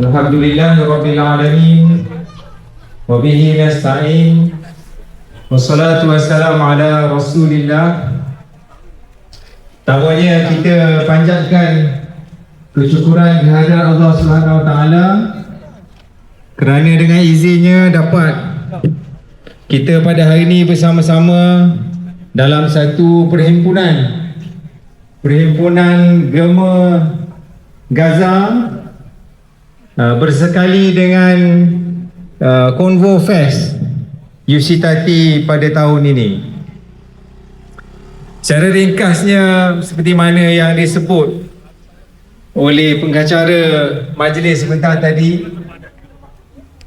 Alhamdulillah Rabbil Alamin Wabihi nasta'in Wassalatu wassalamu ala Rasulillah. Takwanya kita panjatkan kesyukuran kehadiran Allah Taala. Kerana dengan izinnya dapat kita pada hari ini bersama-sama dalam satu perhimpunan. Perhimpunan Gema Gaza uh, bersekali dengan uh, Convo Fest UC Tati pada tahun ini. Secara ringkasnya seperti mana yang disebut oleh pengacara majlis sebentar tadi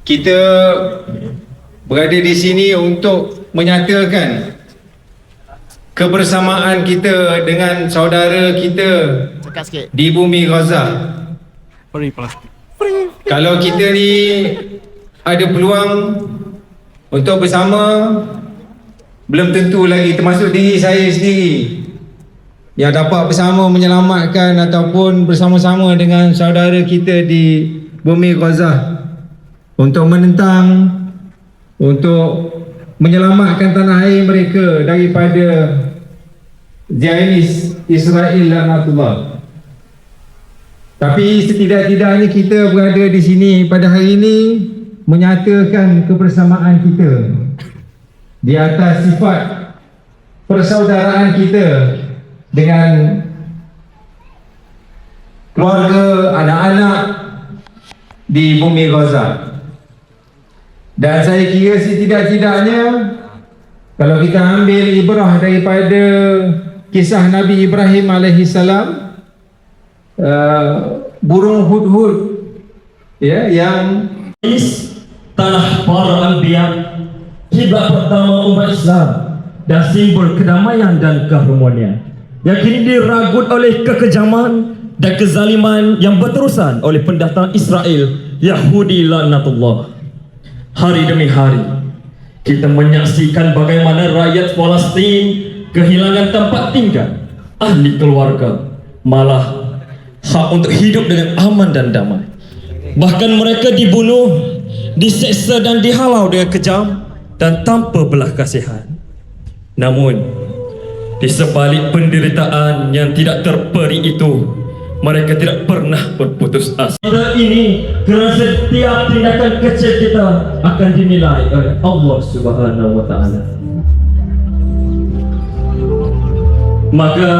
kita berada di sini untuk menyatakan kebersamaan kita dengan saudara kita di bumi Gaza. Free plastik. Kalau kita ni ada peluang untuk bersama belum tentu lagi termasuk diri saya sendiri yang dapat bersama menyelamatkan ataupun bersama-sama dengan saudara kita di bumi Gaza untuk menentang untuk menyelamatkan tanah air mereka daripada Zionis Israel laknatullah. Tapi setidak-tidaknya kita berada di sini pada hari ini menyatakan kebersamaan kita di atas sifat persaudaraan kita dengan keluarga, anak-anak di bumi Gaza. Dan saya kira setidak-tidaknya kalau kita ambil ibrah daripada kisah Nabi Ibrahim alaihi salam uh, burung hudhud ya yang Is tanah para anbiya kiblat pertama umat Islam dan simbol kedamaian dan keharmonian. Yang kini diragut oleh kekejaman dan kezaliman yang berterusan oleh pendatang Israel Yahudi lanatullah. Hari demi hari kita menyaksikan bagaimana rakyat Palestin kehilangan tempat tinggal ahli keluarga malah hak untuk hidup dengan aman dan damai Bahkan mereka dibunuh, diseksa dan dihalau dengan kejam dan tanpa belah kasihan. Namun, di sebalik penderitaan yang tidak terperi itu, mereka tidak pernah berputus asa. Kita ini kerana setiap tindakan kecil kita akan dinilai oleh Allah Subhanahu wa taala. Maka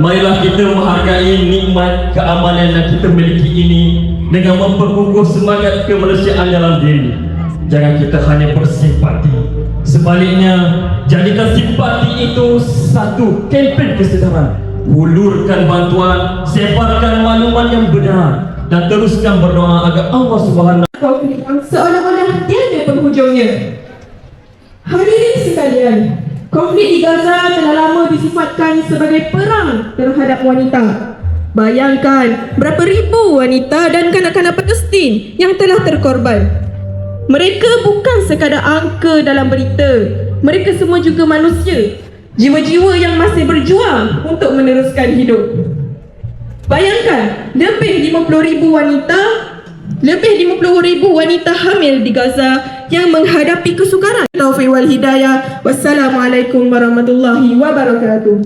marilah kita menghargai nikmat keamanan yang kita miliki ini dengan memperkukuh semangat kemanusiaan dalam diri. Jangan kita hanya bersimpati. Sebaliknya, jadikan simpati itu satu kempen kesedaran. Hulurkan bantuan, sebarkan maklumat yang benar dan teruskan berdoa agar Allah Subhanahu seolah-olah tiada penghujungnya. Hadirin sekalian, konflik di Gaza telah lama disifatkan sebagai perang terhadap wanita. Bayangkan berapa ribu wanita dan kanak-kanak Palestin yang telah terkorban. Mereka bukan sekadar angka dalam berita. Mereka semua juga manusia. Jiwa-jiwa yang masih berjuang untuk meneruskan hidup. Bayangkan, lebih 50 ribu wanita lebih 50 ribu wanita hamil di Gaza yang menghadapi kesukaran. Taufiq wal hidayah. Wassalamualaikum warahmatullahi wabarakatuh.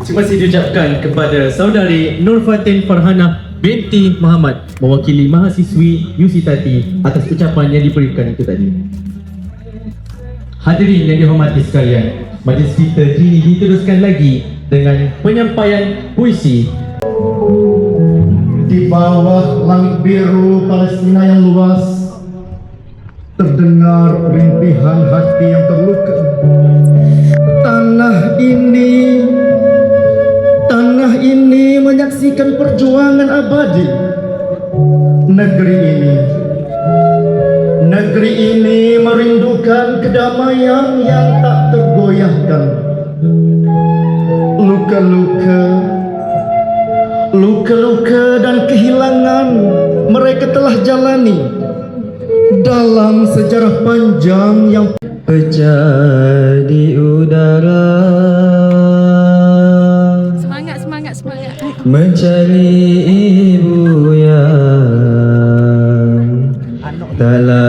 Terima kasih diucapkan kepada saudari Nur Fatin Farhana binti Muhammad mewakili mahasiswi UC Tati atas ucapan yang diberikan itu tadi. Hadirin yang dihormati sekalian, majlis kita kini diteruskan lagi dengan penyampaian puisi Di bawah langit biru Palestina yang luas Terdengar rintihan hati yang terluka. Tanah ini Tanah ini menyaksikan perjuangan abadi. Negeri ini Negeri ini merindukan kedamaian yang tak tergoyahkan. Luka-luka Luka-luka dan kehilangan mereka telah jalani dalam sejarah panjang yang pecah di udara. Semangat, semangat, semangat. Mencari ibu yang telah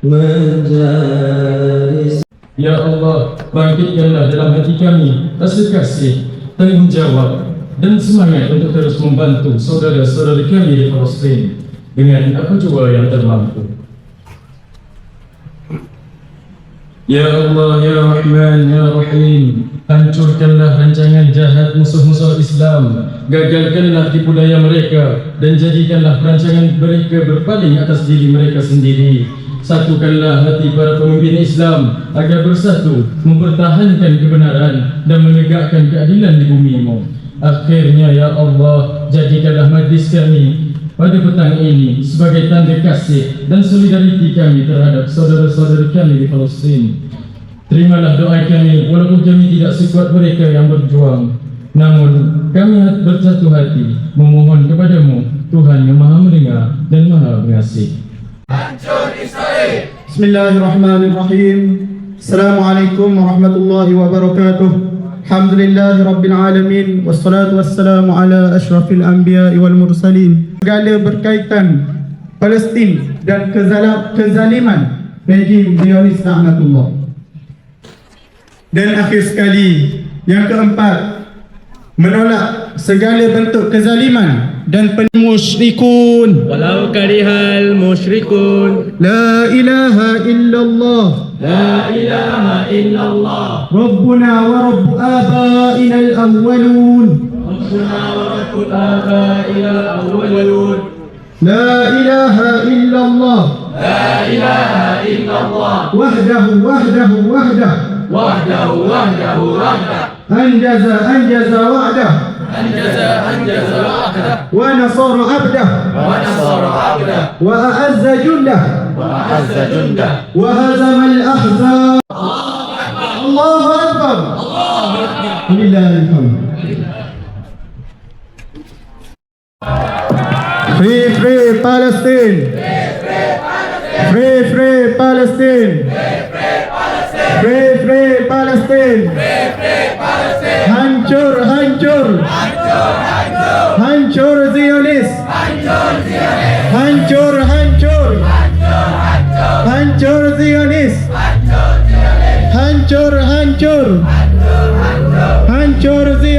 menjadi Ya Allah, bangkitkanlah dalam hati kami rasa kasih, tanggungjawab dan semangat untuk terus membantu saudara-saudara kami di Palestin dengan apa jua yang termampu. Ya Allah, Ya Rahman, Ya Rahim Hancurkanlah rancangan jahat musuh-musuh Islam Gagalkanlah tipu daya mereka Dan jadikanlah perancangan mereka berpaling atas diri mereka sendiri Satukanlah hati para pemimpin Islam Agar bersatu mempertahankan kebenaran Dan menegakkan keadilan di bumimu Akhirnya Ya Allah Jadikanlah majlis kami pada petang ini sebagai tanda kasih dan solidariti kami terhadap saudara-saudara kami di Palestin. Terimalah doa kami walaupun kami tidak sekuat mereka yang berjuang. Namun kami bersatu hati memohon kepadamu Tuhan yang maha mendengar dan maha mengasih. Bismillahirrahmanirrahim. Assalamualaikum warahmatullahi wabarakatuh. Alhamdulillah Rabbil Alamin Wassalatu wassalamu ala ashrafil anbiya wal mursalin Segala berkaitan Palestin dan kezalam, kezaliman Rejim Zionis Rahmatullah Dan akhir sekali Yang keempat menolak segala bentuk kezaliman dan penmusyrikun walau karihal musyrikun. La ilaha illallah. La ilaha illallah. Rabbuna wa rabb abaina al awwalun. Rabbuna wa rabb abaina al awwalun. La ilaha illallah. La ilaha illallah. Wahdahu wahdahu wahdahu Wahdahu wahdahu wahdahu أنجز أنجز وعده. أنجز أنجز وعده. ونصر عبده. ونصر عبده. وأعز جنده. وأعز جنده. وهزم الأحزاب. الله أكبر. الله أكبر لله الحمد. في في فلسطين في في فلسطين في في Palestine! Free, free Palestine! Hancur, hancur! Hancur Zionis! Hancur, hancur! Hancur Zionis! Hancur, hancur! Hancur Zionis!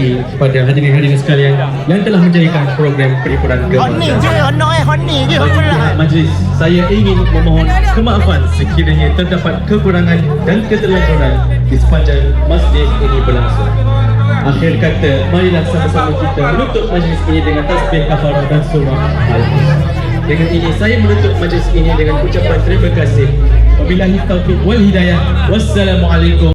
Lagi kepada hadirin-hadirin sekalian yang telah menjadikan program Peripuran Gemar Bagi majlis, saya ingin memohon kemaafan sekiranya terdapat kekurangan dan keterlanjuran di sepanjang masjid ini berlangsung. Akhir kata, marilah sama-sama kita menutup majlis ini dengan tasbih kafarah dan surah al Dengan ini saya menutup majlis ini dengan ucapan terima kasih. Wabillahi taufiq wal hidayah. Wassalamualaikum